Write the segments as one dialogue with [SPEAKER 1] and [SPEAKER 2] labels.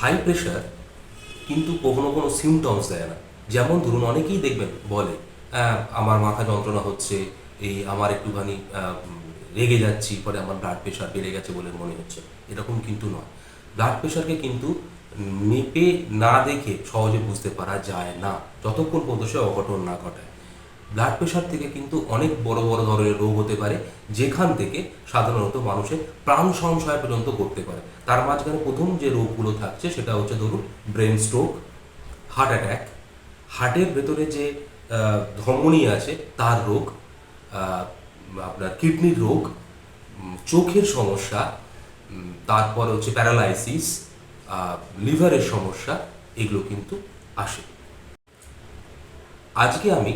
[SPEAKER 1] High pressure কিন্তু কখনো কোনো সিমটমস দেয় না। যেমন ধরুন অনেকেই দেখবেন বলে "আহ, আমার মাথা যন্ত্রণা হচ্ছে এই আমার একটুখানি রেগে যাচ্ছি পরে আমার ব্লাড প্রেশার বেড়ে গেছে বলে মনে হচ্ছে। এরকম কিন্তু নয়। ব্লাড প্রেশারকে কিন্তু মেপে না দেখে সহজে বুঝতে পারা যায় না যতক্ষণ পর্যন্ত সে অঘটন না ঘটায়। ব্লাড প্রেশার থেকে কিন্তু অনেক বড় বড় ধরনের রোগ হতে পারে, যেখান থেকে সাধারণত মানুষের প্রাণ সংশয় পর্যন্ত করতে পারে। তার মাঝখানে প্রথম যে রোগগুলো থাকছে সেটা হচ্ছে ধরুন ব্রেন স্ট্রোক হার্ট অ্যাটাক হার্টের ভেতরে যে ধমনী আছে তার রোগ আপনার কিডনির রোগ চোখের সমস্যা তারপর হচ্ছে প্যারালাইসিস লিভারের সমস্যা, এগুলো কিন্তু আসে। আজকে আমি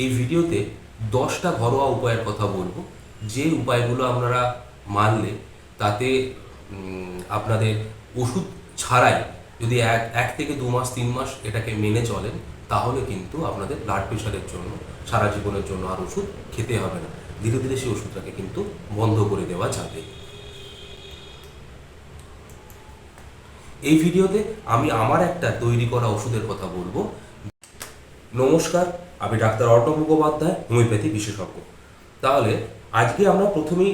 [SPEAKER 1] এই ভিডিওতে দশটা ঘরোয়া উপায়ের কথা বলব। যে উপায়গুলো আপনারা মানলে তাতে আপনাদের ওষুধ ছাড়াই যদি এক এক থেকে দু মাস, তিন মাস এটাকে মেনে চলেন, তাহলে কিন্তু আপনাদের ব্লাড প্রেশারের জন্য, সারা জীবনের জন্য আর ওষুধ খেতে হবে না। ধীরে ধীরে সেই ওষুধটাকে কিন্তু বন্ধ করে দেওয়া যাবে। এই ভিডিওতে আমি আমার একটা তৈরি করা ওষুধের কথা বলব। নমস্কার আমি ডাক্তার অর্ণব মুখোপাধ্যায়, হোমিওপ্যাথি বিশেষজ্ঞ। তাহলে আজকে আমরা প্রথমেই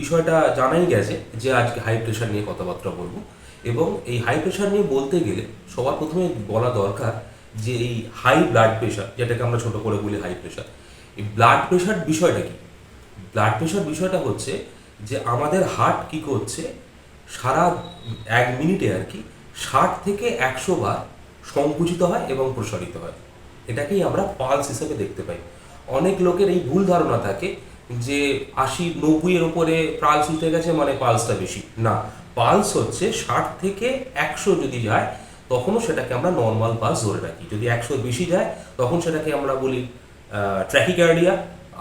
[SPEAKER 1] বিষয়টা জানাই গেছে যে আজকে হাই প্রেশার নিয়ে কথাবার্তা বলব এবং এই হাই প্রেশার নিয়ে বলতে গেলে সবার প্রথমে বলা দরকার যে এই হাই ব্লাড প্রেশার যেটাকে আমরা ছোট করে বলি হাই প্রেশার এই ব্লাড প্রেশার বিষয়টা কি? ব্লাড প্রেশার বিষয়টা হচ্ছে যে আমাদের হার্ট কি করছে? সারা এক মিনিটে আর কি ষাট থেকে একশো বার সংকুচিত হয় এবং প্রসারিত হয়। এটাকেই আমরা পালস হিসেবে দেখতে পাই। অনেক লোকের এই ভুল ধারণা থাকে যে আশি নব্বই এর উপরে পালস উঠে গেছে মানে পালসটা বেশি। না পালস হচ্ছে ষাট থেকে একশো যদি যায়, তখনও সেটাকে আমরা নর্মাল পালস ধরে রাখি। যদি একশোর বেশি যায়, তখন সেটাকে আমরা বলি ট্র্যাকিকার্ডিয়া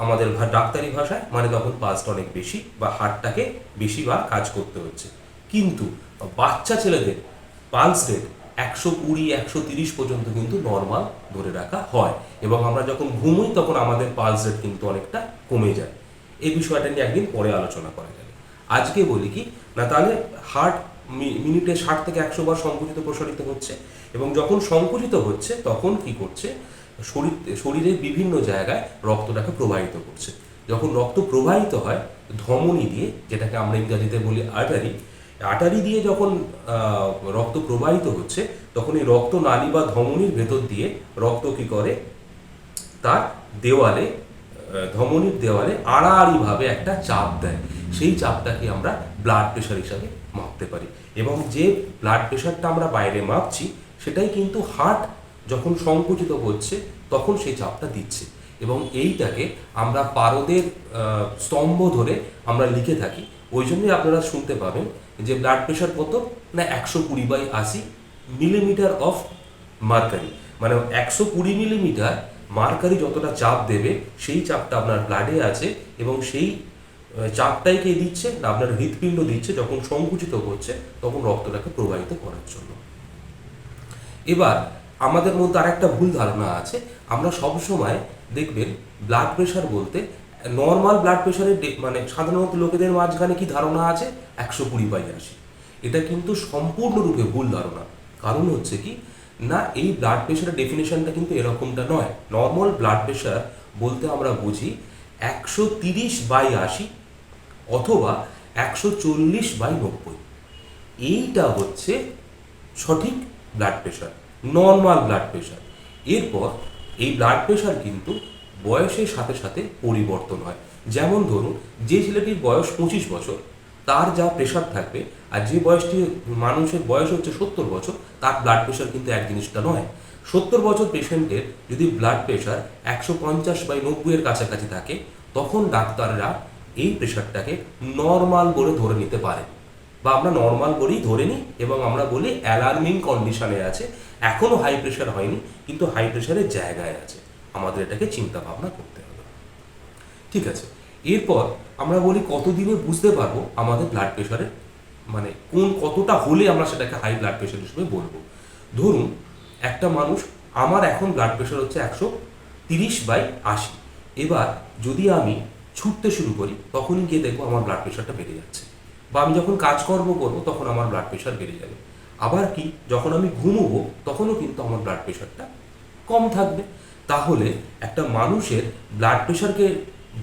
[SPEAKER 1] আমাদের ডাক্তারি ভাষায় মানে তখন পালসটা অনেক বেশি বা হার্টটাকে বেশি বার কাজ করতে হচ্ছে। কিন্তু বাচ্চা ছেলেদের পালস রেট একশো কুড়ি, একশো তিরিশ পর্যন্ত কিন্তু নর্মাল ধরে রাখা হয়। এবং আমরা যখন ঘুমোই, তখন আমাদের পালস রেট কিন্তু অনেকটা কমে যায়। এই বিষয়টা নিয়ে একদিন পরে আলোচনা করা যাবে। আজকে বলি কি, না তাহলে হার্ট মিনিটে ষাট থেকে একশো বার সংকুচিত প্রসারিত হচ্ছে এবং যখন সংকুচিত হচ্ছে, তখন কি করছে? শরীর শরীরের বিভিন্ন জায়গায় রক্তটাকে প্রবাহিত করছে। যখন রক্ত প্রবাহিত হয়, ধমনী দিয়ে, যেটাকে আমরা ইংরাজিতে বলি আর্টারি আর্টারি দিয়ে যখন রক্ত প্রবাহিত হচ্ছে, তখন এই রক্ত নালী বা ধমনীর ভেতর দিয়ে রক্ত কি করে? তার দেওয়ালে ধমনীর দেওয়ালে আড়াআড়িভাবে একটা চাপ দেয়। সেই চাপটাকে আমরা ব্লাড প্রেশার হিসাবে মাপতে পারি। এবং যে ব্লাড প্রেশারটা আমরা বাইরে মাপছি, সেটাই কিন্তু হার্ট যখন সংকুচিত হচ্ছে, তখন সেই চাপটা দিচ্ছে। এবং এইটাকে আমরা পারদের স্তম্ভ ধরে আমরা লিখে থাকি। ওই জন্যই আপনারা শুনতে পাবেন যে ব্লাড প্রেশার কত? না, একশো কুড়ি বাই আশি মিলিমিটার অফ মার্কারি মানে একশো কুড়ি মিলিমিটার মার্কারি যতটা চাপ দেবে, সেই চাপটা আপনার ব্লাডে আছে এবং সেই চাপটাই কে দিচ্ছে? না, আপনার হৃৎপিণ্ড দিচ্ছে। যখন সংকুচিত হচ্ছে তখন রক্তটাকে প্রবাহিত করার জন্য। এবার, আমাদের মধ্যে আর একটা ভুল ধারণা আছে। আমরা সবসময় দেখবেন ব্লাড প্রেশার বলতে নর্মাল ব্লাড প্রেশারের মানে সাধারণত লোকেদের মাঝখানে কি ধারণা আছে? একশো কুড়ি বাই আশি এটা কিন্তু সম্পূর্ণরূপে ভুল ধারণা। কারণ হচ্ছে কি, না, এই ব্লাড প্রেশারের ডেফিনেশনটা কিন্তু এরকমটা নয়। নর্মাল ব্লাড প্রেশার বলতে আমরা বুঝি একশো তিরিশ বাই আশি অথবা একশো চল্লিশ বাই নব্বই। এইটা হচ্ছে সঠিক blood pressure normal blood pressure এরপর এই ব্লাড প্রেশার কিন্তু বয়সের সাথে সাথে পরিবর্তন হয়। যেমন ধরুন, যে ছেলেটির বয়স পঁচিশ বছর, তার যা প্রেশার থাকবে আর যে বয়সটি মানুষের বয়স হচ্ছে সত্তর বছর, তার ব্লাড প্রেশার কিন্তু এক জিনিসটা নয়। সত্তর বছর পেশেন্টের যদি ব্লাড প্রেশার একশো পঞ্চাশ বাই নব্বইয়ের কাছাকাছি থাকে, তখন ডাক্তাররা এই প্রেশারটাকে নর্মাল বলে ধরে নিতে পারে। বা আমরা নর্মাল বলেই ধরে নিই এবং আমরা বলি অ্যালার্মিং কন্ডিশনে আছে। এখনও হাই প্রেশার হয়নি, কিন্তু হাই প্রেশারের জায়গায় আছে। আমাদের এটাকে চিন্তা ভাবনা করতে হবে। ঠিক আছে? এরপর আমরা বলি কতদিনে বুঝতে পারব আমাদের ব্লাড প্রেশারের মানে কোন কতটা হলে আমরা সেটাকে হাই ব্লাড প্রেশার হিসেবে বলব। ধরুন, একটা মানুষ, আমার এখন ব্লাড প্রেশার হচ্ছে একশো তিরিশ বাই আশি। এবার যদি আমি ছুটতে শুরু করি, তখনই গিয়ে দেখব আমার ব্লাড প্রেশারটা বেড়ে যাচ্ছে। বা আমি যখন কাজকর্ম করব, তখন আমার ব্লাড প্রেশার বেড়ে যাবে। আবার কি, যখন আমি ঘুমোবো, তখনও কিন্তু আমার ব্লাড প্রেশারটা কম থাকবে। তাহলে একটা মানুষের ব্লাড প্রেশারকে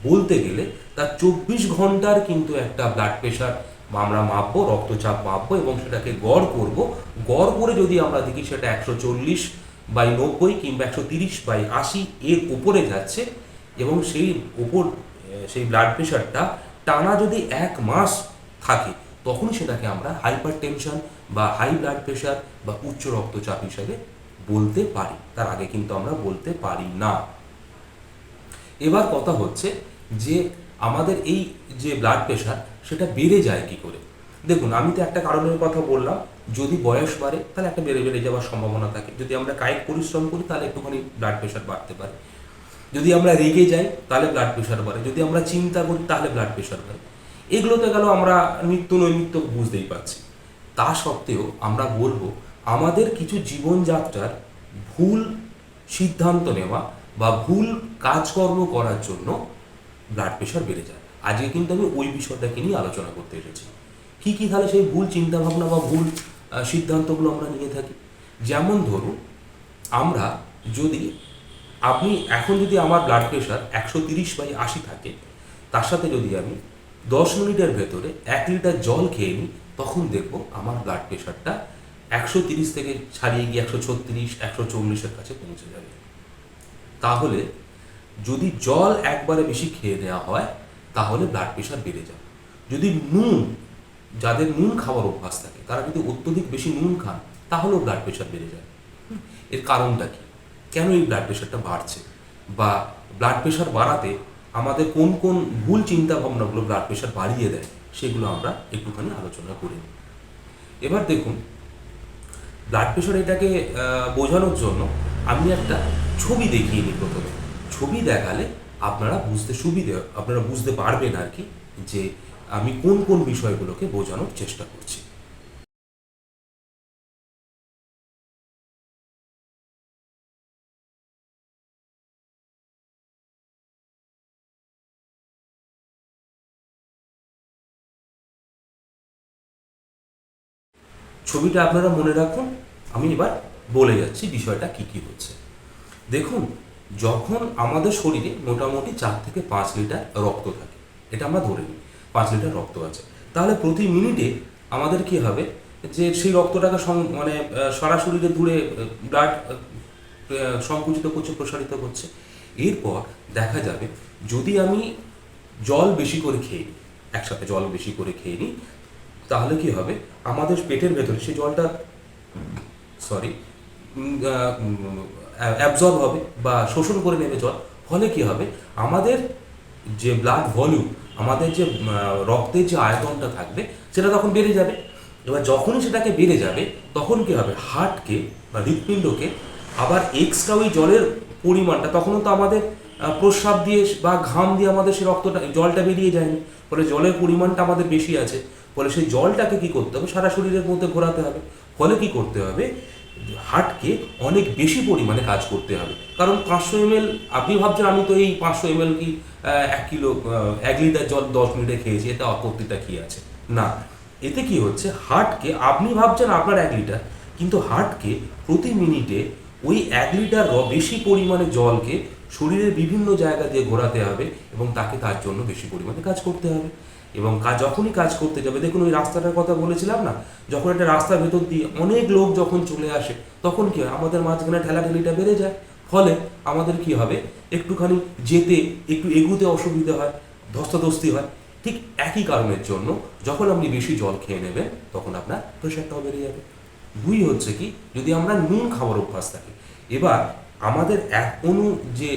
[SPEAKER 1] বলতে গেলে তার চব্বিশ ঘণ্টার কিন্তু একটা ব্লাড প্রেশার আমরা মাপবো, রক্তচাপ মাপবো এবং সেটাকে গড় করব। গড় করে যদি আমরা দেখি সেটা একশো চল্লিশ বাই নব্বই কিংবা একশো তিরিশ বাই আশি এর উপরে যাচ্ছে এবং সেই উপর সেই ব্লাড প্রেশারটা টানা যদি এক মাস থাকে তখন সেটাকে আমরা হাইপার টেনশন বা হাই ব্লাড প্রেশার বা উচ্চ রক্তচাপ হিসাবে বলতে পারি। তার আগে কিন্তু আমরা বলতে পারি না। এবার কথা হচ্ছে যে আমাদের এই যে ব্লাড প্রেশার সেটা বেড়ে যায় কি করে? দেখুন, আমি তো একটা কারণের কথা বললাম, যদি বয়স বাড়ে, তাহলে একটা বেড়ে বেড়ে যাওয়ার সম্ভাবনা থাকে। যদি আমরা কায়িক পরিশ্রম করি, তাহলে একটুখানি ব্লাড প্রেশার বাড়তে পারে। যদি আমরা রেগে যাই, তাহলে ব্লাড প্রেশার বাড়ে। যদি আমরা চিন্তা করি, তাহলে ব্লাড প্রেশার বাড়ে। এগুলোতে গেল আমরা নিত্য নৈমিত্য বুঝতেই পারছি। তা সত্ত্বেও আমরা বলব আমাদের কিছু জীবনযাত্রার ভুল সিদ্ধান্ত নেওয়া বা ভুল কাজকর্ম করার জন্য ব্লাড প্রেশার বেড়ে যায়। আজকে কিন্তু আমি ওই বিষয়টাকে নিয়ে আলোচনা করতে এসেছি। কি কি তাহলে সেই ভুল চিন্তাভাবনা বা ভুল সিদ্ধান্তগুলো আমরা নিয়ে থাকি? যেমন ধরুন, আমরা যদি, আপনি এখন যদি আমার ব্লাড প্রেশার একশো তিরিশ বাই আশি থাকে, তার সাথে যদি আমি দশ মিনিটের ভেতরে এক লিটার জল খেয়ে নিই, তখন দেখব আমার ব্লাড প্রেশারটা একশো তিরিশ থেকে ছাড়িয়ে গিয়ে একশো ছত্রিশ, একশো চল্লিশের কাছে পৌঁছে যাবে। তাহলে যদি জল একবারে বেশি খেয়ে নেওয়া হয়, তাহলে ব্লাড প্রেশার বেড়ে যায় যদি নুন, যাদের নুন খাওয়ার অভ্যাস থাকে, তারা যদি অত্যধিক বেশি নুন খান, তাহলেও ব্লাড প্রেশার বেড়ে যায় এর কারণটা কি? কেন এই ব্লাড প্রেশারটা বাড়ছে? বা ব্লাড প্রেশার বাড়াতে আমাদের কোন কোন ভুল চিন্তা ভাবনাগুলো ব্লাড প্রেশার বাড়িয়ে দেয়, সেগুলো আমরা একটুখানি আলোচনা করি এবার দেখুন ব্লাড প্রেশার এটাকে বোঝানোর জন্য আমি একটা ছবি দেখিয়ে নিই প্রথমে। ছবি দেখালে আপনারা বুঝতে সুবিধে, আপনারা বুঝতে পারবেন আর কি যে আমি কোন কোন বিষয়গুলোকে বোঝানোর চেষ্টা করছি। ছবিটা আপনারা মনে রাখুন, আমি এবার বলে যাচ্ছি বিষয়টা কি কি হচ্ছে। দেখুন, যখন আমাদের শরীরে মোটামুটি চার থেকে পাঁচ লিটার রক্ত থাকে, এটা আমরা ধরে নিই, পাঁচ লিটার রক্ত আছে, তাহলে প্রতি মিনিটে আমাদের কি হবে যে সেই রক্তটাকে মানে সারা শরীরে দূরে ব্লাড সংকুচিত করছে, প্রসারিত করছে, এরপর দেখা যাবে যদি আমি জল বেশি করে খেয়ে নিই, একসাথে জল বেশি করে খেয়ে নিই তাহলে কি হবে? আমাদের পেটের ভেতরে সেই জলটা সরি অ্যাবজর্ব হবে বা শোষণ করে নেবে জল। ফলে কি হবে? আমাদের যে ব্লাড ভলিউম আমাদের যে রক্তের যে আয়তনটা থাকবে, সেটা তখন বেড়ে যাবে। এবার যখনই সেটাকে বেড়ে যাবে, তখন কি হবে? হার্টকে বা হৃৎপিণ্ডকে আবার এক্সট্রা ওই জলের পরিমাণটা, তখনও তো আমাদের প্রস্রাব দিয়ে বা ঘাম দিয়ে আমাদের সে রক্তটা, জলটা বেরিয়ে যায়নি। ফলে জলের পরিমাণটা আমাদের বেশি আছে। ফলে সেই জলটাকে কি করতে হবে? সারা শরীরের মধ্যে ঘোরাতে হবে। ফলে কি করতে হবে? হার্টকে অনেক বেশি পরিমাণে কাজ করতে হবে। কারণ পাঁচশো এম আপনি ভাবছেন আমি তো এই পাঁচশো এম কি এক কিলো এক লিটার জল দশ মিনিটে খেয়েছি, এতে আপত্তিটা কি আছে? না। এতে কি হচ্ছে? হার্টকে, আপনি ভাবছেন আপনার এক লিটার, কিন্তু হার্টকে প্রতি মিনিটে ওই এক লিটার বেশি পরিমাণে জলকে শরীরের বিভিন্ন জায়গা দিয়ে ঘোরাতে হবে এবং তাকে তার জন্য বেশি পরিমাণে কাজ করতে হবে। এবং কাজ যখনই কাজ করতে যাবে, দেখুন ওই রাস্তাটার কথা বলেছিলাম না, যখন একটা রাস্তার ভেতর দিয়ে অনেক লোক যখন চলে আসে, তখন কি হয়? আমাদের মাঝখানে ঠেলাঠেলিটা বেড়ে যায়। ফলে আমাদের কি হবে? একটুখানি যেতে একটু এগুতে অসুবিধা হয়, ধস্তাধস্তি হয়। ঠিক একই কারণের জন্য যখন আপনি বেশি জল খেয়ে নেবেন, তখন আপনার প্রেশারটাও বেড়ে যাবে। দুই হচ্ছে কি, যদি আমরা নুন খাওয়ার অভ্যাস থাকে, এবার আমাদের এক অনু যে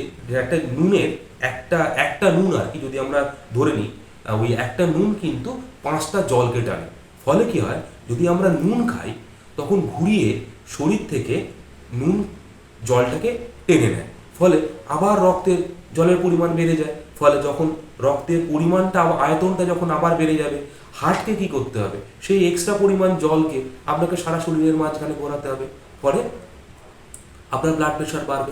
[SPEAKER 1] একটা নুনের, একটা একটা নুন আর কি, যদি আমরা ধরে নিই ওই একটা নুন কিন্তু পাঁচটা জলকে টানে। ফলে কি হয়? যদি আমরা নুন খাই, তখন ঘুরিয়ে শরীর থেকে নুন জলটাকে টেনে নেয়। ফলে আবার রক্তের জলের পরিমাণ বেড়ে যায়। ফলে যখন রক্তের পরিমাণটা আয়তনটা যখন আবার বেড়ে যাবে, হার্টকে কি করতে হবে? সেই এক্সট্রা পরিমাণ জলকে আপনাকে সারা শরীরের মাঝখানে ঘোরাতে হবে। ফলে আপনার ব্লাড প্রেশার বাড়বে।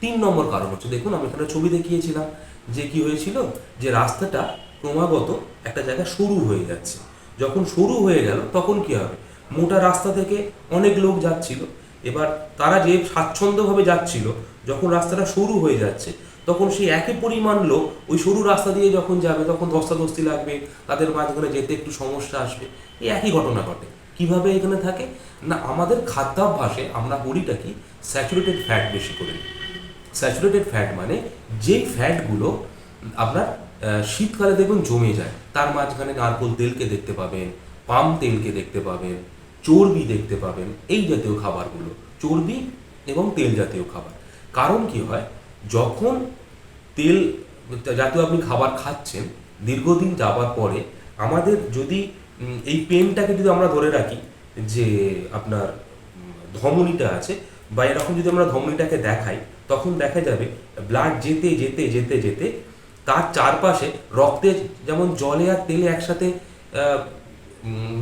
[SPEAKER 1] তিন নম্বর কারণ হচ্ছে, দেখুন আমি এখানে ছবি দেখিয়েছিলাম যে কি হয়েছিল? যে রাস্তাটা ক্রমাগত একটা জায়গা সরু হয়ে যাচ্ছে। যখন সরু হয়ে গেল, তখন কি হবে? মোটা রাস্তা থেকে অনেক লোক যাচ্ছিল। এবার তারা যে স্বাচ্ছন্দ্যভাবে যাচ্ছিল, যখন রাস্তাটা সরু হয়ে যাচ্ছে, তখন সেই একই পরিমাণ লোক ওই সরু রাস্তা দিয়ে যখন যাবে, তখন ধস্তাধস্তি লাগবে, তাদের মাঝখানে যেতে একটু সমস্যা আসবে। এই একই ঘটনা ঘটে। কীভাবে এখানে থাকে? না, আমাদের খাদ্যাভ্যাসে আমরা করিটা কি? স্যাচুরেটেড ফ্যাট বেশি করে স্যাচুরেটেড ফ্যাট মানে যেই ফ্যাটগুলো আপনার শীতকালে দেখবেন জমে যায়। তার মাঝখানে নারকোল তেলকে দেখতে পাবেন, পাম তেলকে দেখতে পাবেন, চর্বি দেখতে পাবেন, এই জাতীয় খাবারগুলো, চর্বি এবং তেল জাতীয় খাবার। কারণ কি হয়? যখন তেল জাতীয় আপনি খাবার খাচ্ছেন, দীর্ঘদিন যাবার পরে আমাদের যদি এই পেনটাকে যদি আমরা ধরে রাখি যে আপনার ধমনীটা আছে বা এরকম যদি আমরা ধমনীটাকে দেখাই, তখন দেখা যাবে ব্লাড যেতে যেতে যেতে যেতে তার চারপাশে রক্তে যেমন জলে আর তেলে একসাথে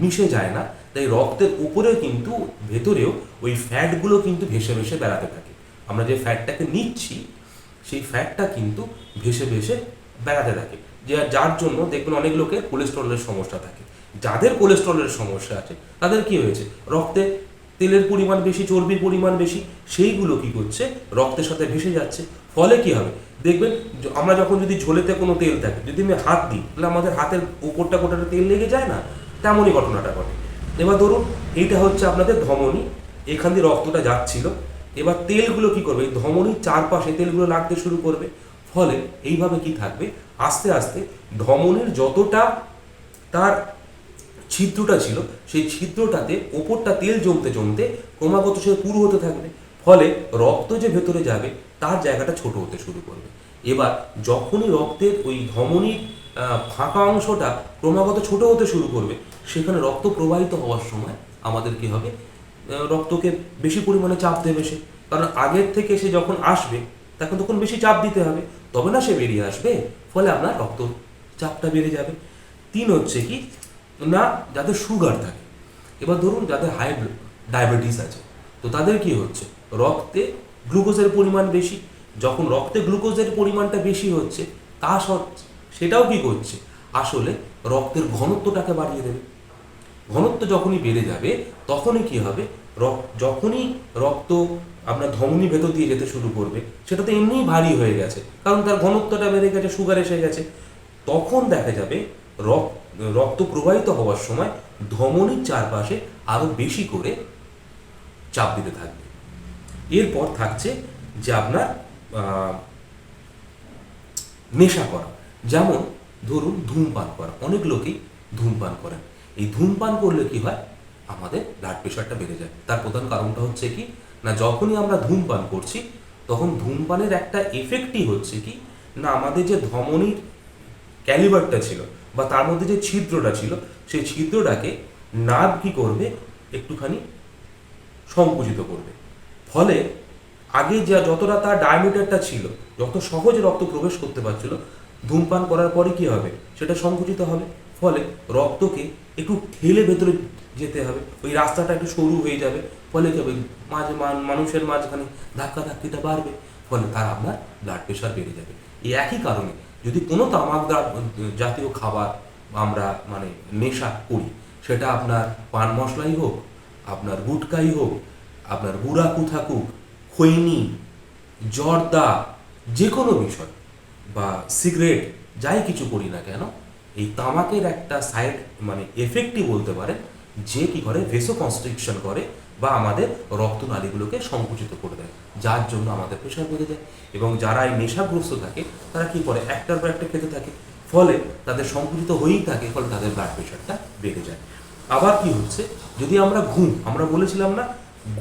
[SPEAKER 1] মিশে যায় না, তাই রক্তের উপরেও কিন্তু ভেতরেও ওই ফ্যাটগুলো কিন্তু ভেসে ভেসে বেড়াতে থাকে। আমরা যে ফ্যাটটাকে নিচ্ছি, সেই ফ্যাটটা কিন্তু ভেসে ভেসে বেড়াতে থাকে। যে, যার জন্য দেখবেন অনেক লোকের কোলেস্ট্রলের সমস্যা থাকে। যাদের কোলেস্ট্রলের সমস্যা আছে, তাদের কি হয়েছে? রক্তে তেলের পরিমাণ বেশি, চর্বির পরিমাণ বেশি, সেইগুলো কি করছে? রক্তের সাথে ভেসে যাচ্ছে। ফলে কি হবে? দেখবেন আমরা যখন যদি ঝোলেতে কোনো তেল থাকে, যদি আমি হাত দিই, তাহলে আমাদের হাতের উপরটা কোটাটা তেল লেগে যায় না? তেমনই ঘটনাটা ঘটে। এবার ধরুন, এইটা হচ্ছে আপনাদের ধমনী। এখান দিয়ে রক্তটা যাচ্ছিল। এবার তেলগুলো কি করবে? এই ধমনীর চারপাশে তেলগুলো লাগতে শুরু করবে। ফলে এইভাবে কি থাকবে? আস্তে আস্তে ধমনীর যতটা তার ছিদ্রটা ছিল, সেই ছিদ্রটাতে ওপরটা তেল জমতে জমতে ক্রমাগত সে পুরু হতে থাকবে। ফলে রক্ত যে ভেতরে যাবে তার জায়গাটা ছোট হতে শুরু করবে। এবার যখনই রক্তের ওই ধমনীর ফাঁকা অংশটা ক্রমাগত ছোট হতে শুরু করবে, সেখানে রক্ত প্রবাহিত হওয়ার সময় আমাদের কি হবে? রক্তকে বেশি পরিমাণে চাপ দেবে সে। কারণ আগের থেকে সে যখন আসবে তখন তখন বেশি চাপ দিতে হবে। তবে না সে বেরিয়ে আসবে, ফলে আপনার রক্ত চাপটা বেড়ে যাবে। তিন হচ্ছে কি, না, যাদের সুগার থাকে। এবার ধরুন যাদের হাই ডায়াবেটিস আছে। তো তাদের কি হচ্ছে? রক্তে গ্লুকোজের পরিমাণ বেশি, যখন রক্তে গ্লুকোজের পরিমাণটা বেশি হচ্ছে, তা সত্ত্বে সেটাও কি করছে? আসলে রক্তের ঘনত্বটাকে বাড়িয়ে দেবে। ঘনত্ব যখনই বেড়ে যাবে, তখনই কি হবে? রক- যখনই রক্ত আপনার ধমনী ভেতর দিয়ে যেতে শুরু করবে, সেটা তো এমনিই ভারী হয়ে গেছে, কারণ তার ঘনত্বটা বেড়ে গেছে সুগার এসে গেছে। তখন দেখা যাবে রক- রক্ত প্রবাহিত হওয়ার সময় ধমনীর চারপাশে আরও বেশি করে চাপ দিতে থাকবে। এরপর থাকছে যে আপনার নেশা করা। যেমন ধরুন ধূমপান করা। অনেক লোকেই ধূমপান করেন। এই ধূমপান করলে কি হয়? আমাদের ব্লাড প্রেশারটা বেড়ে যায়। তার প্রধান কারণটা হচ্ছে কি? না, যখনই আমরা ধূমপান করছি, তখন ধূমপানের একটা এফেক্টই হচ্ছে কি? না, আমাদের যে ধমনীর ক্যালিবারটা ছিল বা তার মধ্যে যে ছিদ্রটা ছিল, সেই ছিদ্রটাকে নাভ কি করবে? একটুখানি সংকুচিত করবে। ফলে আগে যা যতটা তার ডায়ামিটারটা ছিল, যত সহজে রক্ত প্রবেশ করতে পারছিল, ধূমপান করার পরে কি হবে? সেটা সংকুচিত হবে। ফলে রক্তকে একটু ঠেলে ভেতরে যেতে হবে। ওই রাস্তাটা একটু সরু হয়ে যাবে। ফলে কি হবে? মাঝে মান- মানুষের মাঝখানে ধাক্কা ধাক্কিটা বাড়বে। ফলে তার আপনার ব্লাড প্রেশার বেড়ে যাবে। এই একই কারণে যদি কোনো তামাক জাতীয় খাবার আমরা মানে নেশা করি, সেটা আপনার পান মশলাই হোক, আপনার গুটকাই হোক আপনার গুড়াকু থাকুক, খৈনি, জর্দা যে কোনো বিষয়, বা সিগারেট, যাই কিছু করি না কেন, এই তামাকের একটা সাইড মানে এফেক্টই বলতে পারেন, যে কি করে ভেসো কনস্ট্রিকশন করে বা আমাদের রক্তনালীগুলোকে সংকুচিত করে দেয়, যার জন্য আমাদের প্রেশার বেড়ে যায়। এবং যারা এই নেশাগ্রস্ত থাকে, তারা কি করে, একটার পর একটা খেতে থাকে, ফলে তাদের সংকুচিত হয়েই থাকে, ফলে তাদের ব্লাড প্রেশারটা বেড়ে যায়। আবার কি হচ্ছে, যদি আমরা ঘুম, আমরা বলেছিলাম না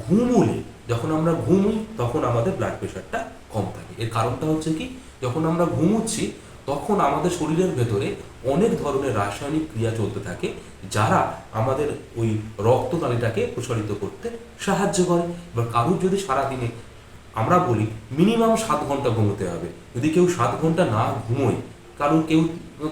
[SPEAKER 1] ঘুমুলে, যখন আমরা ঘুমুই, তখন আমাদের ব্লাড প্রেশারটা কম থাকে। এর কারণটা হচ্ছে কি, যখন আমরা ঘুমুচ্ছি, তখন আমাদের শরীরের ভেতরে অনেক ধরনের রাসায়নিক ক্রিয়া চলতে থাকে, যারা আমাদের ওই রক্তনালীটাকে প্রসারিত করতে সাহায্য করে। এবার কারুর যদি সারাদিনে আমরা বলি মিনিমাম সাত ঘণ্টা ঘুমোতে হবে। যদি কেউ সাত ঘণ্টা না ঘুমোয় কারণ কেউ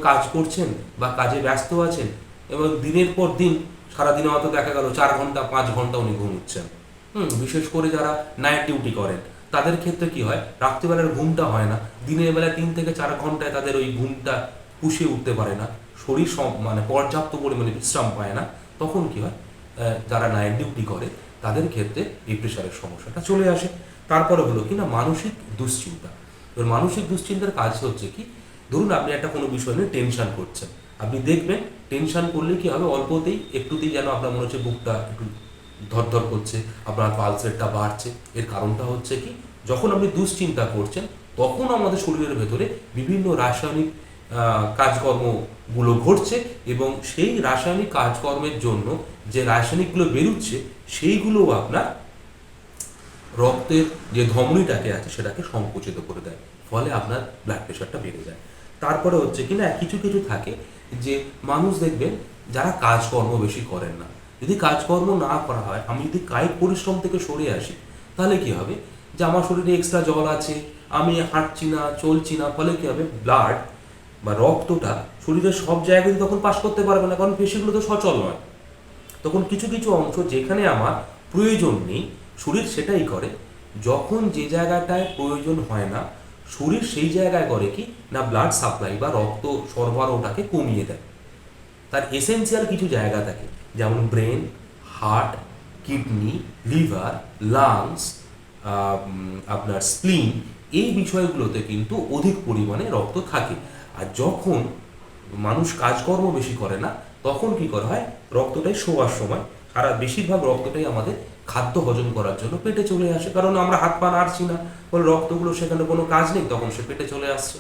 [SPEAKER 1] কাজ করছেন বা কাজে ব্যস্ত আছেন এবং দিনের পর দিন সারাদিনে হয়তো দেখা গেল চার ঘণ্টা, পাঁচ ঘণ্টা উনি ঘুমোচ্ছেন। হুম, বিশেষ করে যারা নাইট ডিউটি করেন, তাদের ক্ষেত্রে কি হয়? রাত্রিবেলার ঘুমটা হয় না। দিনের বেলা তিন থেকে চার ঘন্টায় তাদের ওই ঘুমটা পুষে উঠতে পারে না। শরীর মানে পর্যাপ্ত পরিমাণে বিশ্রাম পায় না। তখন কি হয়? যারা নাইট ডিউটি করে, তাদের ক্ষেত্রে এই প্রেশারের সমস্যাটা চলে আসে। তারপরে হলো কি না? মানসিক দুশ্চিন্তা। এবার মানসিক দুশ্চিন্তার কাজ হচ্ছে কি? ধরুন আপনি একটা কোনো বিষয় নিয়ে টেনশন করছেন। আপনি দেখবেন টেনশন করলে কি হবে? অল্পতেই একটুতেই যেন আপনার মনে হচ্ছে বুকটা একটু ধরধর করছে, আপনার পালস রেটটা বাড়ছে। এর কারণটা হচ্ছে কি, যখন আপনি দুশ্চিন্তা করছেন, তখন আমাদের শরীরের ভেতরে বিভিন্ন রাসায়নিক কাজকর্মগুলো ঘটছে এবং সেই রাসায়নিক কাজকর্মের জন্য যে রাসায়নিকগুলো বেরুচ্ছে, সেইগুলো আপনার রক্তের যে ধমনীটাকে আছে, সেটাকে সংকুচিত করে দেয়। ফলে আপনার ব্লাড প্রেশারটা বেড়ে যায়। তারপরে হচ্ছে কি না, কিছু কিছু থাকে যে মানুষ দেখবেন, যারা কাজকর্ম বেশি করেন না যদি কাজকর্ম না করা হয়, আমি যদি কায়িক পরিশ্রম থেকে সরে আসি, তাহলে কি হবে? যে আমার শরীরে এক্সট্রা জল আছে, আমি হাঁটছি না, চলছি না, ফলে কি হবে? ব্লাড বা রক্তটা শরীরের সব জায়গায় তখন পাস করতে পারবে না, কারণ পেশিগুলো তো সচল নয়। তখন কিছু কিছু অংশ যেখানে আমার প্রয়োজন নেই, শরীর সেটাই করে। যখন যে জায়গাটায় প্রয়োজন হয় না, শরীর সেই জায়গায় করে কি? না ব্লাড সাপ্লাই বা রক্ত সরবরাহটাকে কমিয়ে দেয়। তার এসেনশিয়াল কিছু জায়গা থাকে। যেমন brain, heart, kidney, liver, lungs আপনার স্প্লিন, এই বিষয়গুলোতে কিন্তু অধিক পরিমাণে রক্ত থাকে। আর যখন মানুষ কাজকর্ম বেশি করে না, তখন কি করা হয়? রক্তটাই শোয়ার সময়। সারা বেশিরভাগ রক্তটাই আমাদের খাদ্য হজম করার জন্য পেটে চলে আসে। কারণ আমরা হাত পা নাড়ছি না, ফলে রক্তগুলো সেখানে কোনো কাজ নেই, তখন সে পেটে চলে আসছে।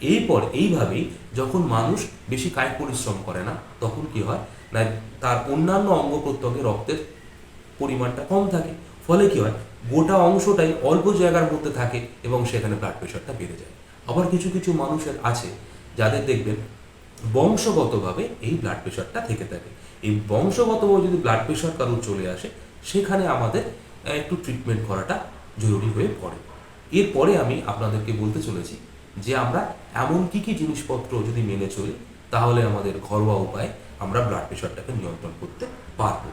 [SPEAKER 1] এরপর এইভাবেই যখন মানুষ বেশি কায়িক পরিশ্রম করে না, তখন কি হয়? না তার অন্যান্য অঙ্গ প্রত্যঙ্গে রক্তের পরিমাণটা কম থাকে। ফলে কি হয়? গোটা অংশটাই অল্প জায়গার মধ্যে থাকে এবং সেখানে ব্লাড প্রেশারটা বেড়ে যায়। আবার কিছু কিছু মানুষের আছে যাদের দেখবেন বংশগতভাবে এই ব্লাড প্রেশারটা থেকে থাকে। এই বংশগতভাবে যদি ব্লাড প্রেশার কারোর চলে আসে, সেখানে আমাদের একটু ট্রিটমেন্ট করাটা জরুরি হয়ে পড়ে। এরপরে আমি আপনাদেরকে বলতে চলেছি যে আমরা এমন কি কি জিনিসপত্র যদি মেনে চলি, তাহলে আমাদের ঘরোয়া উপায়ে আমরা ব্লাড প্রেশারটাকে নিয়ন্ত্রণ করতে পারব।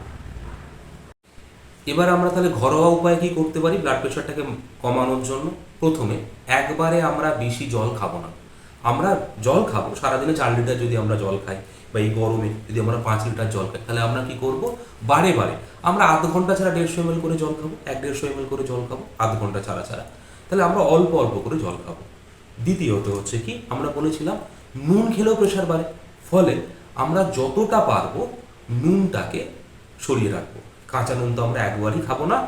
[SPEAKER 1] এবার আমরা তাহলে ঘরোয়া উপায় কি করতে পারি ব্লাড প্রেশারটাকে কমানোর জন্য? প্রথমে একবারে আমরা বেশি জল খাব না। আমরা জল খাব, সারাদিনে চার লিটার যদি আমরা জল খাই বা এই গরমে যদি আমরা পাঁচ লিটার জল খাই, তাহলে আমরা কি করব? বারে বারে আমরা আধ ঘণ্টা ছাড়া দেড়শো এমএল করে জল খাব, এক দেড়শো এমএল করে জল খাব, আধ ঘণ্টা ছাড়া ছাড়া। তাহলে আমরা অল্প অল্প করে জল খাব। দ্বিতীয়ত হচ্ছে কি? আমরা বলেছিলাম নুন খেলেও প্রেশার বাড়ে, ফলে আমরা যতটা পারব নুনটাকে সরিয়ে রাখব। কাঁচা নুন তো আমরা একবারই খাব না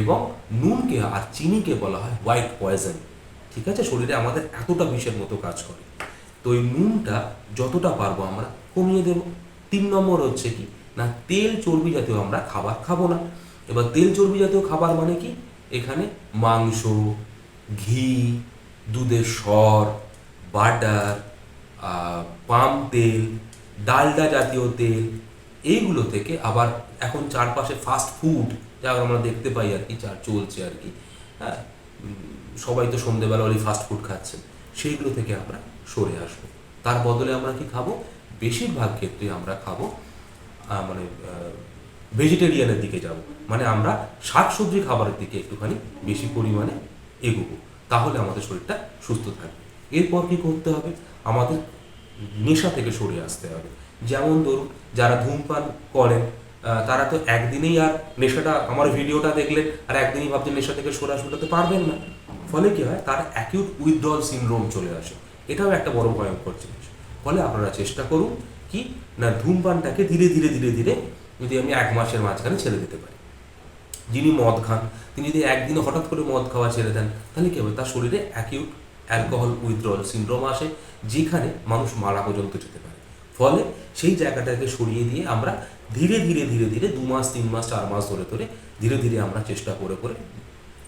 [SPEAKER 1] এবং নুনকে আর চিনিকে বলা হয় হোয়াইট পয়জন ঠিক আছে? শরীরে আমাদের এতটা বিষের মতো কাজ করে। তো এই নুনটা যতটা পারব আমরা কমিয়ে দেব। তিন নম্বর হচ্ছে কি? না, তেল চর্বি জাতীয় আমরা খাবার খাব না। এবার তেল চর্বি জাতীয় খাবার মানে কি? এখানে মাংস, ঘি, দুধের সর, বাটার পাম তেল ডালডা জাতীয় তেল, এইগুলো থেকে আবার এখন চারপাশে ফাস্ট ফুড যা আমরা দেখতে পাই আর কি, যা চলছে আর কি। হ্যাঁ সবাই তো সন্ধেবেলা ওই ফাস্ট ফুড খাচ্ছে। সেইগুলো থেকে আমরা সরে আসব। তার বদলে আমরা কি খাব? বেশিরভাগ ক্ষেত্রে আমরা খাব মানে ভেজিটেরিয়ানের দিকে যাব। মানে আমরা শাকসবজি খাবারের দিকে একটুখানি বেশি পরিমাণে এগোবো। তাহলে আমাদের শরীরটা সুস্থ থাকবে। এরপর কি করতে হবে? আমাদের নেশা থেকে সরে আসতে হবে। যেমন ধরুন, যারা ধূমপান করেন তারা তো একদিনেই আর নেশাটা, আমার ভিডিওটা দেখলেন আর একদিনই ভাবছেন নেশা থেকে সরে আসবে তো পারবেন না। ফলে কি হয়, তার অ্যাকিউট উইথড্রল সিনড্রোম চলে আসে। এটাও একটা বড় ভয়ঙ্কর জিনিস। ফলে আপনারা চেষ্টা করুন কি, না, ধূমপানটাকে ধীরে ধীরে ধীরে ধীরে যদি আমি এক মাসের মাঝখানে ছেড়ে দিতে পারি। যিনি মদ খান, তিনি যদি একদিনে হঠাৎ করে মদ খাওয়া ছেড়ে দেন, তাহলে কি হবে, তার শরীরে অ্যাকিউট অ্যালকোহল উইথড্রল সিনড্রোম আসে, যেখানে মানুষ মারা পর্যন্ত যেতে পারে। ফলে সেই জায়গাটাকে সরিয়ে দিয়ে আমরা ধীরে ধীরে ধীরে ধীরে দু মাস, তিন মাস, চার মাস ধরে ধরে ধীরে ধীরে আমরা চেষ্টা করে করে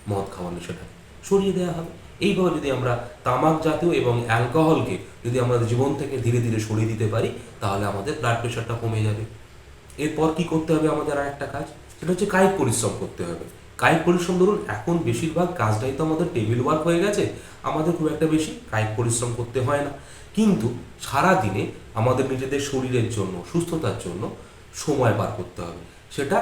[SPEAKER 1] মদ খাওয়ানো সেটা সরিয়ে দেওয়া হবে। এইভাবে যদি আমরা তামাক জাতীয় এবং অ্যালকোহলকে যদি আমরা জীবন থেকে ধীরে ধীরে সরিয়ে দিতে পারি, তাহলে আমাদের ব্লাড প্রেশারটা কমে যাবে। এরপর কি করতে হবে আমাদের আর একটা কাজ? সেটা হচ্ছে কায়িক পরিশ্রম করতে হবে। কায়িক পরিশ্রম ধরুন, এখন বেশিরভাগ কাজটাই তো আমাদের টেবিল ওয়ার্ক হয়ে গেছে, আমাদের খুব একটা বেশি কায়িক পরিশ্রম করতে হয় না। কিন্তু সারা দিনে আমাদের নিজেদের শরীরের জন্য, সুস্থতার জন্য সময় বার করতে হবে। সেটা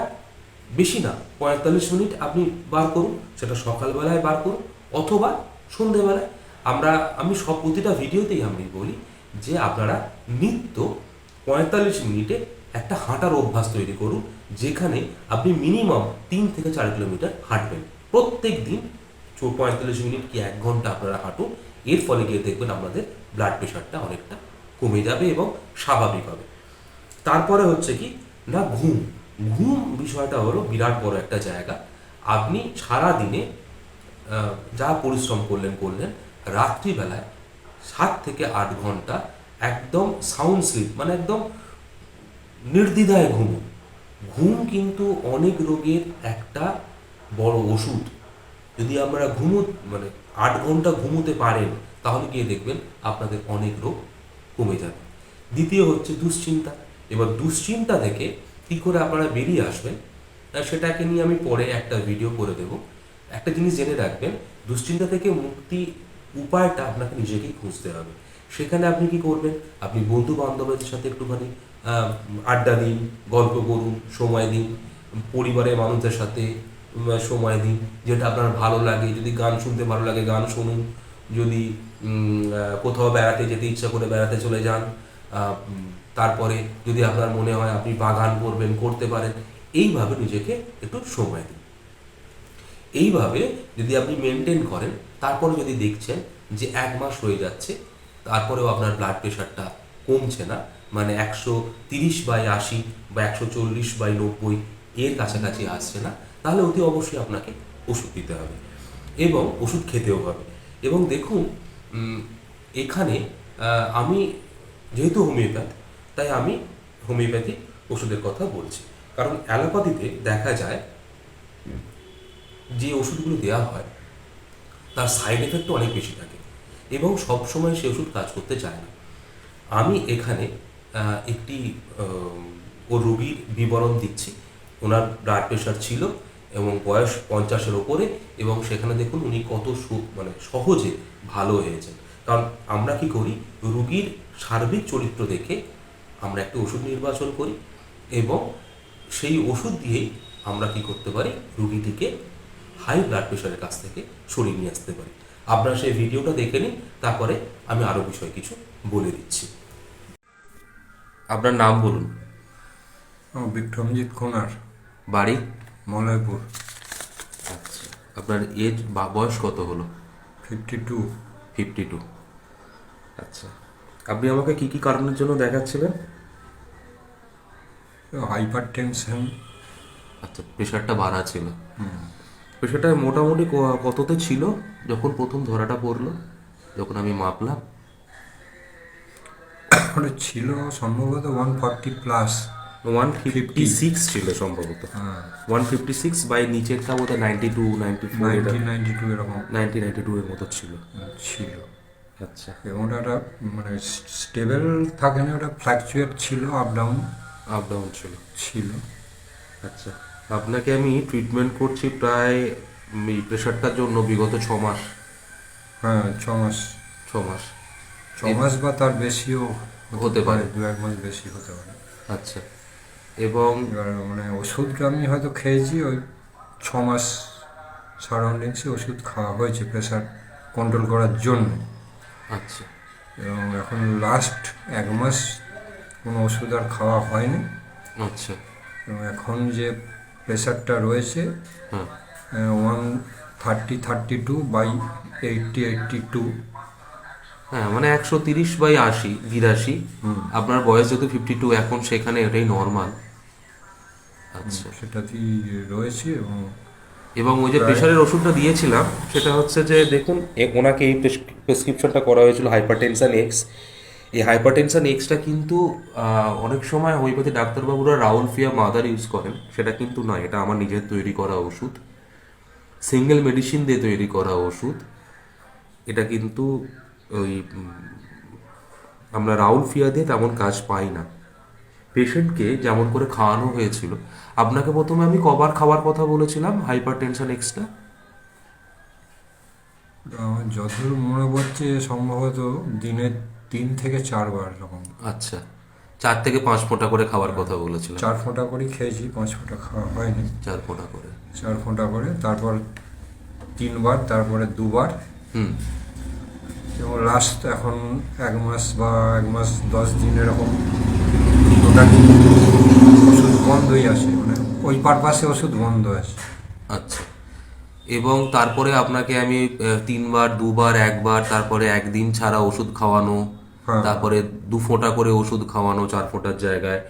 [SPEAKER 1] বেশি না, পঁয়তাল্লিশ মিনিট আপনি বার করুন, সেটা সকালবেলায় বার করুন, অথবা সন্ধেবেলায়। আমরা, আমি সব প্রতিটা ভিডিওতেই আমি বলি যে আপনারা নিত্য পঁয়তাল্লিশ মিনিটে একটা হাঁটার অভ্যাস তৈরি করুন, যেখানে আপনি মিনিমাম তিন থেকে চার কিলোমিটার হাঁটবেন। প্রত্যেক দিন পঁয়তাল্লিশ মিনিট কি এক ঘণ্টা আপনারা হাঁটুন। এর ফলে গিয়ে দেখবেন আপনাদের ব্লাড প্রেশারটা অনেকটা কমে যাবে এবং স্বাভাবিক হবে। তারপরে হচ্ছে কি, না, ঘুম। ঘুম বিষয়টা হলো বিরাট বড় একটা জায়গা। আপনি সারা দিনে যা পরিশ্রম করলেন করলেন, রাত্রিবেলায় সাত থেকে আট ঘণ্টা একদম সাউন্ড স্লিপ মানে একদম নির্দ্বিধায় ঘুমুন ঘুম কিন্তু অনেক রোগের একটা বড় ওষুধ। যদি আমরা ঘুমো মানে আট ঘণ্টা ঘুমোতে পারেন, তাহলে গিয়ে দেখবেন আপনাদের অনেক রোগ কমে যাবে। দ্বিতীয় হচ্ছে দুশ্চিন্তা। এবার দুশ্চিন্তা থেকে কী করে আপনারা বেরিয়ে আসবেন সেটাকে নিয়ে আমি পরে একটা ভিডিও করে দেব। একটা জিনিস জেনে রাখবেন, দুশ্চিন্তা থেকে মুক্তি উপায়টা আপনাকে নিজেকেই খুঁজতে হবে। সেখানে আপনি কি করবেন? আপনি বন্ধু বান্ধবের সাথে একটুখানি আড্ডা দিন, গল্প করুন, সময় দিন, পরিবারের মানুষদের সাথে সময় দিন। যেটা আপনার ভালো লাগে, যদি গান শুনতে ভালো লাগে, গান শুনুন। যদি কোথাও বেড়াতে যেতে ইচ্ছা করে বেড়াতে চলে যান তারপরে যদি আপনার মনে হয় আপনি বাগান করবেন, করতে পারেন, এইভাবে নিজেকে একটু সময় দিন। এইভাবে যদি আপনি মেনটেন করেন, তারপরে যদি দেখছেন যে এক মাস হয়ে যাচ্ছে তারপরেও আপনার ব্লাড প্রেশারটা কমছে না। মানে একশো তিরিশ বাই আশি বা একশো চল্লিশ বাই নব্বই এর কাছাকাছি আসছে না। তাহলে অতি অবশ্যই আপনাকে ওষুধ দিতে হবে এবং ওষুধ খেতেও হবে। এবং দেখুন এখানে আমি যেহেতু হোমিওপ্যাথ, তাই আমি হোমিওপ্যাথি ওষুধের কথা বলছি। কারণ অ্যালোপ্যাথিতে দেখা যায়, যে ওষুধগুলো দেওয়া হয়, তার সাইড এফেক্টও অনেক বেশি থাকে। এবং সব সময় সে ওষুধ কাজ করতে চায় না। আমি এখানে একটি ও রোগীর বিবরণ দিচ্ছি। ওনার ব্লাড প্রেশার ছিল এবং বয়স পঞ্চাশের ওপরে এবং সেখানে দেখুন উনি কত মানে সহজে ভালো হয়েছেন। কারণ আমরা কি করি, রুগীর সার্বিক চরিত্র দেখে আমরা একটা ওষুধ নির্বাচন করি এবং সেই ওষুধ দিয়েই আমরা কি করতে পারি, রুগীটিকে হাই ব্লাড প্রেশারের কাছ থেকে সরিয়ে নিয়ে আসতে পারি। আপনারা সেই ভিডিওটা দেখে নিন তারপরে আমি আরও বিষয় কিছু বলে দিচ্ছি। আপনার নাম বলুন।
[SPEAKER 2] বিক্রমজিৎ কোনার
[SPEAKER 1] বাড়ি?
[SPEAKER 2] মলয়পুর।
[SPEAKER 1] আচ্ছা আপনার এজ বা বয়স কত হলো?
[SPEAKER 2] Fifty two.
[SPEAKER 1] Fifty two. আচ্ছা আপনি আমাকে কি কি কারণের জন্য দেখাচ্ছিলেন?
[SPEAKER 2] হাইপার টেনশন
[SPEAKER 1] আচ্ছা প্রেশারটা বাড়া ছিল প্রেশারটা মোটামুটি কততে ছিল? যখন প্রথম ধরাটা পড়ল যখন আমি মাপলাম।
[SPEAKER 2] ওটা ছিল সম্ভবত one forty plus
[SPEAKER 1] one fifty six ছিল সম্ভবত।
[SPEAKER 2] হ্যাঁ।
[SPEAKER 1] ওয়ান ফিফটি সিক্স বাই নিচেরটা বোধহয় ninety two ninety
[SPEAKER 2] ninety ninety two এরকম।
[SPEAKER 1] নাইনটি নাইনটি টু এর মতো ছিল।
[SPEAKER 2] ছিল।
[SPEAKER 1] আচ্ছা।
[SPEAKER 2] এবং ওটা একটা মানে স্টেবল থাকে না ওটা ফ্ল্যাকচুয়েট ছিল আপ ডাউন
[SPEAKER 1] আপ ডাউন ছিল।
[SPEAKER 2] ছিল।
[SPEAKER 1] আচ্ছা। আপনাকে আমি ট্রিটমেন্ট করছি প্রায় এই প্রেশারটার জন্য বিগত ছ মাস।
[SPEAKER 2] হ্যাঁ ছ মাস।
[SPEAKER 1] ছ মাস।
[SPEAKER 2] ছ মাস বা তার বেশিও
[SPEAKER 1] হতে পারে।
[SPEAKER 2] দু এক মাস বেশি হতে পারে।
[SPEAKER 1] আচ্ছা। এবং
[SPEAKER 2] মানে ওষুধটা আমি হয়তো খেয়েছি ওই ছ মাস সারাউন্ডিংসে ওষুধ খাওয়া হয়েছে প্রেশার কন্ট্রোল করার জন্য।
[SPEAKER 1] আচ্ছা।
[SPEAKER 2] এবং এখন লাস্ট এক মাস কোনো ওষুধ আর খাওয়া হয়নি।
[SPEAKER 1] আচ্ছা।
[SPEAKER 2] এবং এখন যে প্রেশারটা রয়েছে
[SPEAKER 1] হ্যাঁ।
[SPEAKER 2] One thirty thirty two by eighty eighty two
[SPEAKER 1] হ্যাঁ মানে একশো তিরিশ বাই আশি বিরাশি। আপনার বয়স যেহেতু ফিফটি টু এখন সেখানে এটাই নর্মাল আচ্ছা।
[SPEAKER 2] সেটাতেই রয়েছে এবং
[SPEAKER 1] এবং ওই যে প্রেশারের ওষুধটা দিয়েছিলাম সেটা হচ্ছে যে দেখুন ওনাকে এই প্রেসক্রিপশনটা করা হয়েছিল হাইপারটেনশন এক্স এই হাইপারটেনশন এক্সটা কিন্তু অনেক সময় হোমিওপ্যাথি ডাক্তারবাবুরা রাউল ফিয়া মাদার ইউজ করেন, সেটা কিন্তু নয়, এটা আমার নিজের তৈরি করা ওষুধ। সিঙ্গেল মেডিসিন দিয়ে তৈরি করা ওষুধ। এটা কিন্তু ওই আমরা রাউল ফিয়া দিয়ে তেমন কাজ পাই না। পেশেন্টকে যেমন করে খাওয়ানো হয়েছিল, আপনাকে প্রথমে আমি কবার খাওয়ার কথা বলেছিলাম হাইপার টেনশন এক্সট্রা
[SPEAKER 2] আমার যতদূর মনে পড়ছে, সম্ভবত দিনে তিন থেকে চারবার এরকম।
[SPEAKER 1] আচ্ছা। চার থেকে পাঁচ ফোঁটা করে খাওয়ার কথা বলেছিলাম।
[SPEAKER 2] চার ফোঁটা করে খেয়েছি পাঁচ ফোঁটা খাওয়া হয়নি।
[SPEAKER 1] চার ফোঁটা করে।
[SPEAKER 2] চার ফোঁটা করে তারপর তিনবার তারপরে দুবার।
[SPEAKER 1] হুম।
[SPEAKER 2] এবং লাস্ট এখন এক মাস বা এক মাস দশ দিন এরকম ওটা বন্ধই আছে মানে ওই পারপাসে ওষুধ বন্ধ আছে।
[SPEAKER 1] আচ্ছা। এবং তারপরে আপনাকে আমি তিনবার দুবার একবার তারপরে একদিন ছাড়া ওষুধ খাওয়ানো। তারপরে দু ফোঁটা করে ওষুধ খাওয়ানো চার ফোঁটার জায়গায়।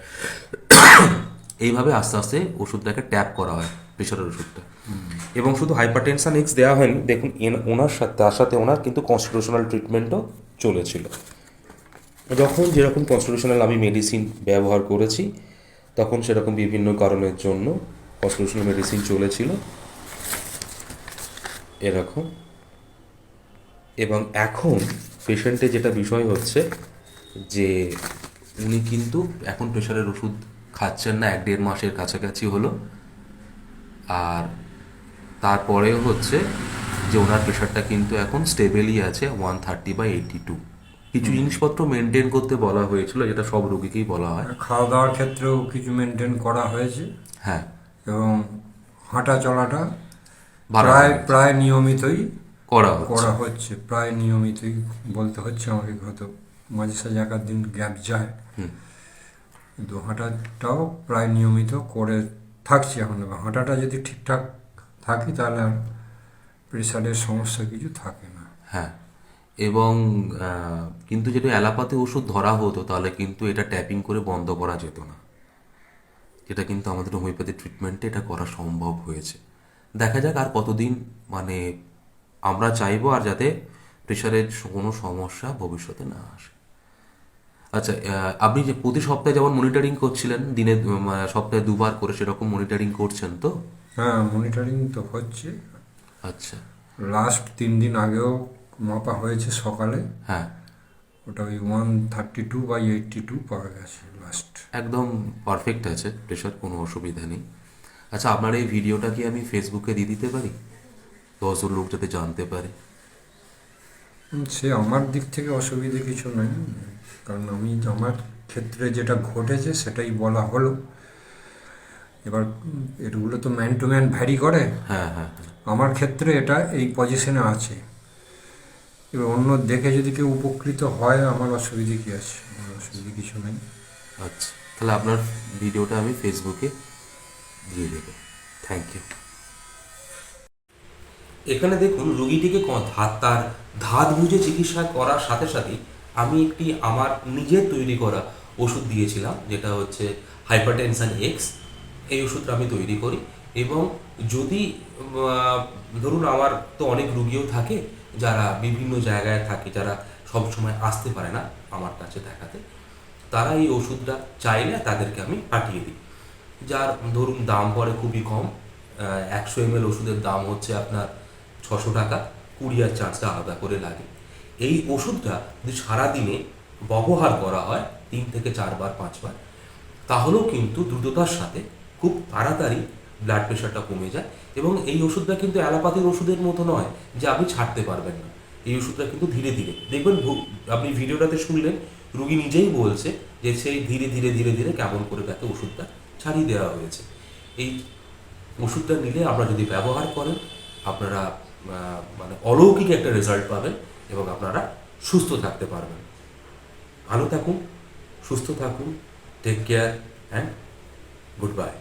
[SPEAKER 1] এইভাবে আস্তে আস্তে ওষুধটাকে ট্যাপ করা হয় প্রেশারের ওষুধটা। এবং শুধু হাইপারটেনশন এক্স দেওয়া হয়নি দেখুন ওনার সাথে তার সাথে ওনার কিন্তু কনস্টিটিউশনাল ট্রিটমেন্টও চলেছিল। যখন যেরকম কনস্টিটিউশনাল আমি মেডিসিন ব্যবহার করেছি তখন সেরকম বিভিন্ন কারণের জন্য কনস্টিটিউশনাল মেডিসিন চলেছিল। এরকম। এবং এখন পেশেন্টের যেটা বিষয় হচ্ছে যে উনি কিন্তু এখন প্রেশারের ওষুধ খাচ্ছেন না এক দেড় মাসের কাছাকাছি হলো। আর তারপরেও হচ্ছে যে ওনার প্রেশারটা কিন্তু এখন স্টেবেলই আছে one thirty by eighty two কিছু জিনিসপত্র মেনটেন করতে বলা হয়েছিল যেটা সব রোগীকেই বলা হয়।
[SPEAKER 2] খাওয়া দাওয়ার ক্ষেত্রেও কিছু মেনটেন করা হয়েছে।
[SPEAKER 1] হ্যাঁ।
[SPEAKER 2] এবং হাঁটা চলাটা প্রায় প্রায় নিয়মিতই
[SPEAKER 1] করা হচ্ছে।
[SPEAKER 2] করা হচ্ছে প্রায় নিয়মিতই বলতে হচ্ছে আমাকে হয়তো মাঝে সাঝে এক দিন গ্যাপ যায়।
[SPEAKER 1] হুম।
[SPEAKER 2] কিন্তু হাঁটাটাও প্রায় নিয়মিত করে থাকছি এখন। হাঁটাটা যদি ঠিকঠাক থাকি তাহলে আর প্রেশারের সমস্যা কিছু থাকে না।
[SPEAKER 1] হ্যাঁ এবং কিন্তু যদি অ্যালাপাতে ওষুধ ধরা হতো তাহলে কিন্তু এটা ট্যাপিং করে বন্ধ করা যেত না। যেটা কিন্তু আমাদের হোমিওপ্যাথি ট্রিটমেন্টে এটা করা সম্ভব হয়েছে। দেখা যাক আর কতদিন মানে আমরা চাইব আর যাতে প্রেশারের কোনো সমস্যা ভবিষ্যতে না আসে। আচ্ছা আপনি যে প্রতি সপ্তাহে যেমন মনিটরিং করছিলেন দিনে সপ্তাহে দুবার করে সেরকম মনিটরিং করছেন তো?
[SPEAKER 2] হ্যাঁ মনিটরিং তো হচ্ছে।
[SPEAKER 1] আচ্ছা।
[SPEAKER 2] লাস্ট তিন দিন আগেও মাপা হয়েছে সকালে।
[SPEAKER 1] হ্যাঁ।
[SPEAKER 2] ওটা ওই one thirty two by eighty two পাওয়া গেছে লাস্ট
[SPEAKER 1] একদম পারফেক্ট আছে প্রেশার কোনো অসুবিধা নেই। আচ্ছা আপনার এই ভিডিওটা কি আমি ফেসবুকে দিয়ে দিতে পারি? দশজন লোক যাতে জানতে পারে।
[SPEAKER 2] সে আমার দিক থেকে অসুবিধে কিছু নেই। কারণ আমি আমার ক্ষেত্রে যেটা ঘটেছে সেটাই বলা হলো। এবার এগুলো তো ম্যান টু ম্যান ভ্যারি করে।
[SPEAKER 1] হ্যাঁ হ্যাঁ হ্যাঁ।
[SPEAKER 2] আমার ক্ষেত্রে এটা এই পজিশনে আছে। এবার অন্য দেখে যদি কেউ উপকৃত হয় আমার অসুবিধে কি আছে? আমার অসুবিধে কিছু নেই।
[SPEAKER 1] আচ্ছা তাহলে আপনার ভিডিওটা আমি ফেসবুকে দিয়ে দেবো। থ্যাংক ইউ এখানে দেখুন, রুগীটিকে ধাত, তার ধাত বুঝে চিকিৎসা করার সাথে সাথে আমি একটি আমার নিজের তৈরি করা ওষুধ দিয়েছিলাম, যেটা হচ্ছে হাইপারটেনশন এক্স এই ওষুধটা আমি তৈরি করি এবং যদি ধরুন আমার তো অনেক রুগীও থাকে, যারা বিভিন্ন জায়গায় থাকে, যারা সব সময় আসতে পারে না আমার কাছে দেখাতে, তারা এই ওষুধটা চাইলে তাদেরকে আমি পাঠিয়ে দিই। যার ধরুন দাম পড়ে খুবই কম একশো এম ওষুধের দাম হচ্ছে আপনার ছশো টাকা কুরিয়ার চার্জটা আলাদা করে লাগে। এই ওষুধটা যদি সারাদিনে ব্যবহার করা হয়, তিন থেকে চারবার, পাঁচবার, তাহলেও কিন্তু দ্রুততার সাথে খুব তাড়াতাড়ি ব্লাড প্রেশারটা কমে যায় এবং এই ওষুধটা কিন্তু অ্যালোপ্যাথির ওষুধের মতো নয় যে আপনি ছাড়তে পারবেন না। এই ওষুধটা কিন্তু ধীরে ধীরে, দেখবেন আপনি ভিডিওটাতে শুনলেন, রুগী নিজেই বলছে যে সেই ধীরে ধীরে ধীরে ধীরে কেমন করে তাকে ওষুধটা ছাড়িয়ে দেওয়া হয়েছে। এই ওষুধটা নিলে আপনারা যদি ব্যবহার করেন, আপনারা মানে অলৌকিক একটা রেজাল্ট পাবেন এবং আপনারা সুস্থ থাকতে পারবেন। ভালো থাকুন, সুস্থ থাকুন take care and good bye